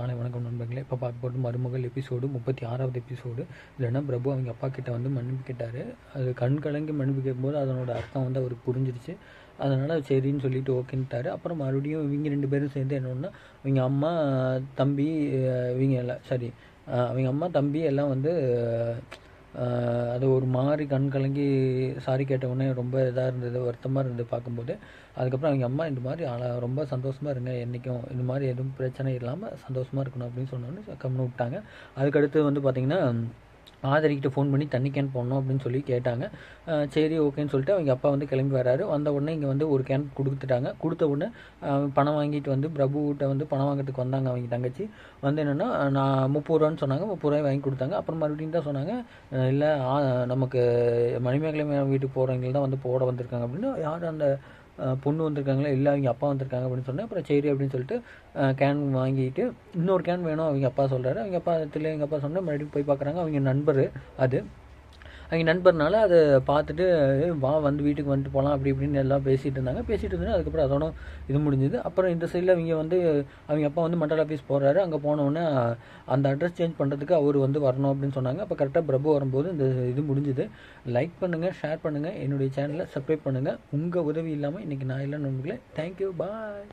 காலை வணக்கம் நண்பர்களே. இப்போ பார்க்க போட்டு மருமகள் எபிசோடு முப்பத்தி ஆறாவது எபிசோடு இல்லைன்னா பிரபு அவங்க அப்பா கிட்ட வந்து மன்னிப்பு கேட்டார். அது கண் கலங்கி மன்னிப்பு கேட்கும்போது அதனோட அர்த்தம் வந்து அவருக்கு புரிஞ்சிருச்சு. அதனால் சரின்னு சொல்லிட்டு ஓகேன்ட்டாரு. அப்புறம் மறுபடியும் இவங்க ரெண்டு பேரும் சேர்ந்து என்னன்னா இவங்க அம்மா தம்பி இவங்க எல்லாம் சரி அவங்க அம்மா தம்பி எல்லாம் வந்து அது ஒரு மாதிரி கண் கலங்கி சாரி கேட்ட உடனே ரொம்ப இதாக இருந்தது வருத்தமாக இருந்தது பார்க்கும்போது. அதுக்கப்புறம் அவங்க அம்மா இந்த மாதிரி அழ ரொம்ப சந்தோஷமாக இருங்க என்றைக்கும் இந்த மாதிரி எதுவும் பிரச்சனை இல்லாமல் சந்தோஷமாக இருக்கணும் அப்படின்னு சொன்னோன்னே கம்முன்னு விட்டாங்க. அதுக்கடுத்து வந்து பார்த்திங்கன்னா ஆதரிக்கிட்ட ஃபோன் பண்ணி தண்ணி கேன் போடணும் அப்படின்னு சொல்லி கேட்டாங்க. சரி ஓகேன்னு சொல்லிட்டு அவங்க அப்பா வந்து கிளம்பி வராரு. வந்த உடனே இங்கே வந்து ஒரு கேன் கொடுத்துட்டாங்க. கொடுத்த உடனே பணம் வாங்கிட்டு வந்து பிரபுகிட்ட வந்து பணம் வாங்குறதுக்கு வந்தாங்க அவங்க தங்கச்சி. வந்து என்னென்னா நான் முப்பது ரூபான்னு சொன்னாங்க. முப்பது ரூபாய் வாங்கி கொடுத்தாங்க. அப்புறம் மறுபடியும் தான் சொன்னாங்க இல்லை நமக்கு மணிமேகலை வீட்டுக்கு போகிறவங்க தான் வந்து போட வந்திருக்காங்க. அப்படின்னு யார் அந்த பொண்ணு வந்திருக்காங்களா? இல்லை அவங்க அப்பா வந்திருக்காங்க அப்படின்னு சொன்னேன் அப்புறம் சரி அப்படின்னு சொல்லிட்டு கேன் வாங்கிட்டு இன்னொரு கேன் வேணும் அவங்க அப்பா சொல்கிறாரு அவங்க அப்பா இல்லை எங்கள் அப்பா சொன்னால் மறுபடியும் போய் பார்க்குறாங்க அவங்க நண்பர் அது. அவங்க நண்பர்னால அதை பார்த்துட்டு வா வந்து வீட்டுக்கு வந்துட்டு போகலாம் அப்படி இப்படின்னு எல்லாம் பேசிகிட்டு இருந்தாங்க. பேசிகிட்டு இருந்தாங்க அதுக்கப்புறம் அதோட இது முடிஞ்சுது. அப்புறம் இந்த சைடில் அவங்க வந்து அவங்க அப்பா வந்து மண்டல் ஆஃபீஸ் போகிறாரு அங்கே போனோடனே அந்த அட்ரஸ் சேஞ்ச் பண்ணுறதுக்கு அவர் வந்து வரணும் அப்படின்னு சொன்னாங்க. அப்போ கரெக்டாக பிரபு வரும்போது இந்த இது முடிஞ்சுது. லைக் பண்ணுங்கள் ஷேர் பண்ணுங்கள் என்னுடைய சேனலை சப்ஸ்கிரைப் பண்ணுங்கள் உங்கள் உதவி இல்லாமல் இன்றைக்கி நான் இல்லை நண்பர்களே தேங்க்யூ பாய்